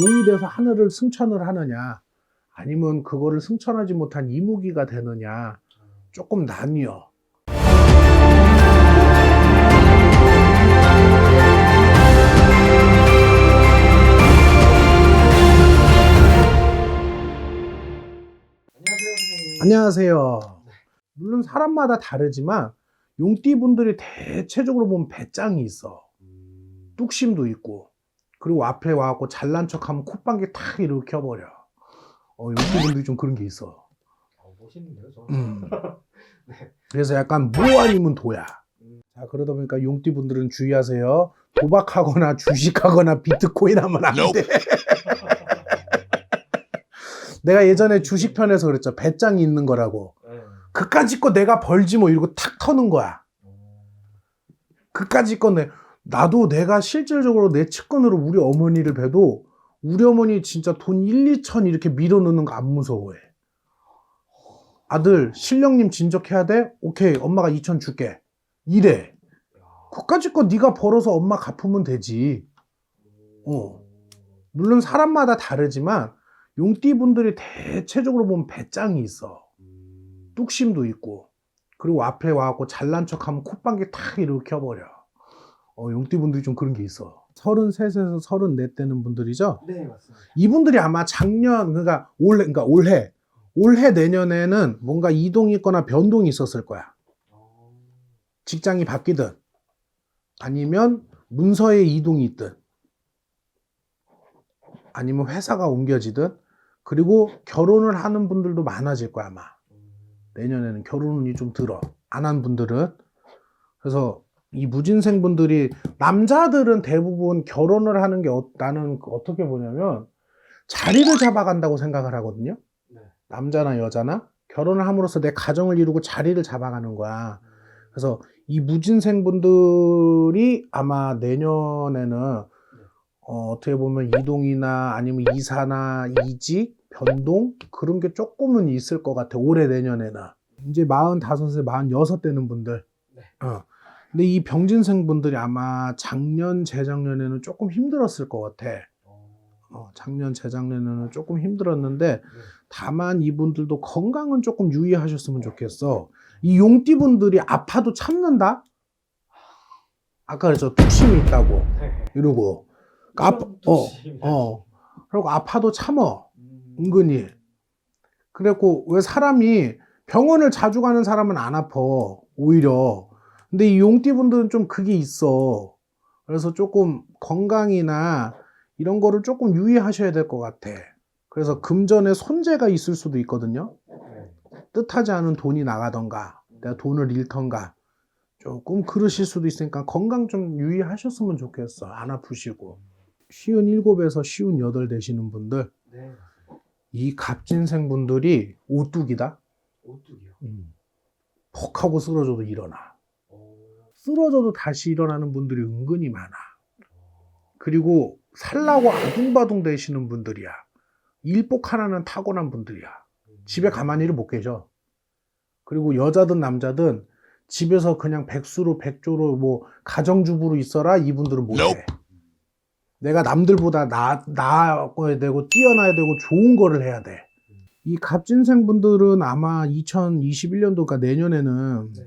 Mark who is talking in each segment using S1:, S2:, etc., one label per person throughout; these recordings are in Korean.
S1: 용이 돼서 하늘을 승천을 하느냐, 아니면 그거를 승천하지 못한 이무기가 되느냐, 조금 나뉘어.
S2: 안녕하세요, 선생님.
S1: 안녕하세요. 물론 사람마다 다르지만 용띠 분들이 대체적으로 보면 배짱이 있어.
S2: 음,
S1: 뚝심도 있고 그리고 앞에 와갖고 잘난 척하면 콧방귀 탁 이렇게 켜버려. 어, 용띠분들이 좀 그런 게 있어.
S2: 어, 멋있는데요, 저.
S1: 음.
S2: 네.
S1: 그래서 약간 뭐 아니면 도야.
S2: 음.
S1: 자 그러다 보니까 용띠 분들은 주의하세요. 도박하거나 주식하거나 비트코인 하면 안 돼. 내가 예전에 주식 편에서 그랬죠. 배짱이 있는 거라고.
S2: 네.
S1: 그까짓 거 내가 벌지 뭐 이러고 탁 터는 거야.
S2: 어,
S1: 그까짓 거 내, 나도 내가 실질적으로 내 측근으로 우리 어머니를 봬도 우리 어머니 진짜 돈 1, 2천 이렇게 밀어넣는 거 안 무서워해. 아들, 신령님 진적해야 돼? 오케이, 엄마가 2천 줄게. 이래.
S2: 야.
S1: 그까짓 거 네가 벌어서 엄마 갚으면 되지. 어. 물론 사람마다 다르지만 용띠분들이 대체적으로 보면 배짱이 있어.
S2: 음,
S1: 뚝심도 있고 그리고 앞에 와갖고 잘난 척하면 콧방귀 탁 이렇게 켜버려. 어, 용띠분들이 좀 그런 게 있어. 33에서 34 되는 분들이죠.
S2: 네, 맞습니다.
S1: 이분들이 아마 작년 그러니까 올해 그러니까 올해 올해 내년에는 뭔가 이동이 있거나 변동이 있었을 거야.
S2: 어,
S1: 직장이 바뀌든 아니면 문서에 이동이 있든 아니면 회사가 옮겨지든 그리고 결혼을 하는 분들도 많아질 거야 아마.
S2: 음,
S1: 내년에는 결혼운이 좀 들어. 안 한 분들은. 그래서 이 무진생 분들이 남자들은 대부분 결혼을 하는 게 어, 나는 그 어떻게 보냐면 자리를 잡아간다고 생각을 하거든요.
S2: 네.
S1: 남자나 여자나 결혼을 함으로써 내 가정을 이루고 자리를 잡아가는 거야.
S2: 음,
S1: 그래서 이 무진생 분들이 아마 내년에는 어, 어떻게 보면 이동이나 아니면 이사나 이직, 변동 그런 게 조금은 있을 것 같아. 올해 내년에는. 이제 45세, 46 되는 분들.
S2: 네.
S1: 어. 근데 이 병진생 분들이 아마 작년, 재작년에는 조금 힘들었을 것 같아.
S2: 어,
S1: 어, 작년, 재작년에는 조금 힘들었는데
S2: 네.
S1: 다만 이분들도 건강은 조금 유의하셨으면 좋겠어. 이 용띠분들이 아파도 참는다? 아까 그랬죠. 뚝심이 있다고.
S2: 네.
S1: 이러고. 아파,
S2: 그런
S1: 어. 어. 그리고 아파도 참어.
S2: 음,
S1: 은근히. 그래갖고 왜 사람이 병원을 자주 가는 사람은 안 아파. 오히려. 근데 이 용띠분들은 좀 그게 있어. 그래서 조금 건강이나 이런 거를 조금 유의하셔야 될 것 같아. 그래서 금전에 손재가 있을 수도 있거든요.
S2: 네.
S1: 뜻하지 않은 돈이 나가던가, 내가 돈을 잃던가, 조금 그러실 수도 있으니까 건강 좀 유의하셨으면 좋겠어. 안 아프시고. 쉬운 일곱에서 쉬운 여덟 되시는 분들,
S2: 네.
S1: 이 갑진생 분들이 오뚝이다?
S2: 오뚝이요.
S1: 음. 퍽 하고 쓰러져도 일어나.
S2: 어,
S1: 쓰러져도 다시 일어나는 분들이 은근히 많아. 그리고 살라고 아둥바둥 되시는 분들이야. 일복 하나는 타고난 분들이야.
S2: 음,
S1: 집에 가만히를 못 계셔. 그리고 여자든 남자든 집에서 그냥 백수로 백조로 뭐 가정주부로 있어라 이분들은 못해. 내가 남들보다 나 나아야 되고 뛰어나야 되고 좋은 거를 해야 돼. 이 갑진생 분들은 아마 2021년도 그러니까 내년에는
S2: 네.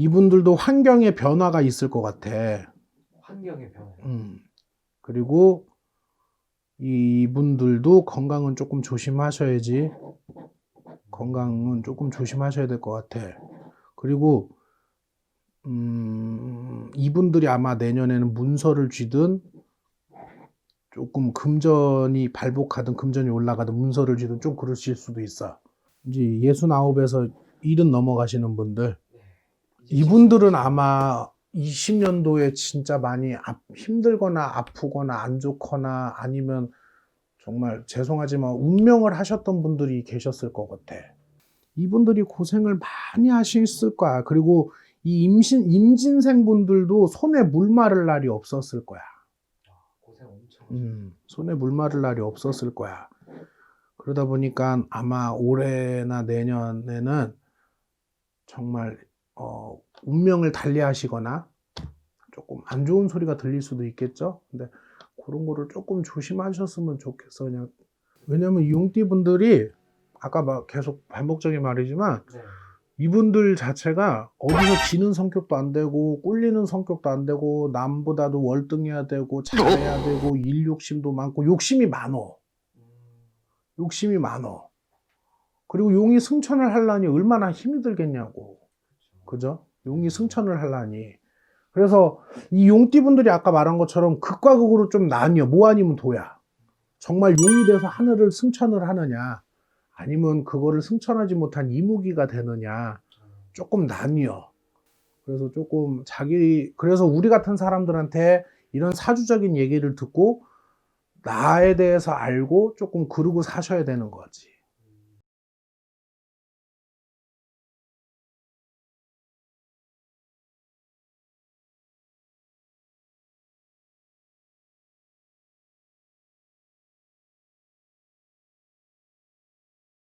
S1: 이분들도 환경의 변화가 있을 것 같아.
S2: 환경의 변화.
S1: 음. 그리고 이분들도 건강은 조금 조심하셔야지. 건강은 조금 조심하셔야 될 것 같아. 그리고 음, 이분들이 아마 내년에는 문서를 쥐든 조금 금전이 발복하든 금전이 올라가든 문서를 쥐든 좀 그러실 수도 있어. 이제 예순 아홉에서 일은 넘어가시는 분들
S2: 네.
S1: 이분들은 아마 20년도에 진짜 많이 아- 힘들거나 아프거나 안 좋거나 아니면 정말 죄송하지만 운명을 하셨던 분들이 계셨을 것 같아. 이분들이 고생을 많이 하셨을 거야. 그리고 이 임신, 임진생 분들도 손에 물 마를 날이 없었을 거야.
S2: 고생 엄청.
S1: 음, 손에 물 마를 날이 없었을 거야. 그러다 보니까 아마 올해나 내년에는 정말 어, 운명을 달리하시거나 조금 안 좋은 소리가 들릴 수도 있겠죠. 근데 그런 거를 조금 조심하셨으면 좋겠어 그냥. 왜냐면 용띠 분들이 아까 막 계속 반복적인 말이지만
S2: 네.
S1: 이분들 자체가 어디서 지는 성격도 안 되고 꿀리는 성격도 안 되고 남보다도 월등해야 되고 잘해야 되고 일 욕심도 많고 욕심이 많어.
S2: 음,
S1: 욕심이 많어. 그리고 용이 승천을 하려니 얼마나 힘이 들겠냐고 그죠? 용이 승천을 하려니. 그래서 이 용띠분들이 아까 말한 것처럼 극과 극으로 좀 나뉘어. 뭐 아니면 도야. 정말 용이 돼서 하늘을 승천을 하느냐, 아니면 그거를 승천하지 못한 이무기가 되느냐,
S2: 음,
S1: 조금 나뉘어. 그래서 조금 자기, 그래서 우리 같은 사람들한테 이런 사주적인 얘기를 듣고 나에 대해서 알고 조금 그러고 사셔야 되는 거지.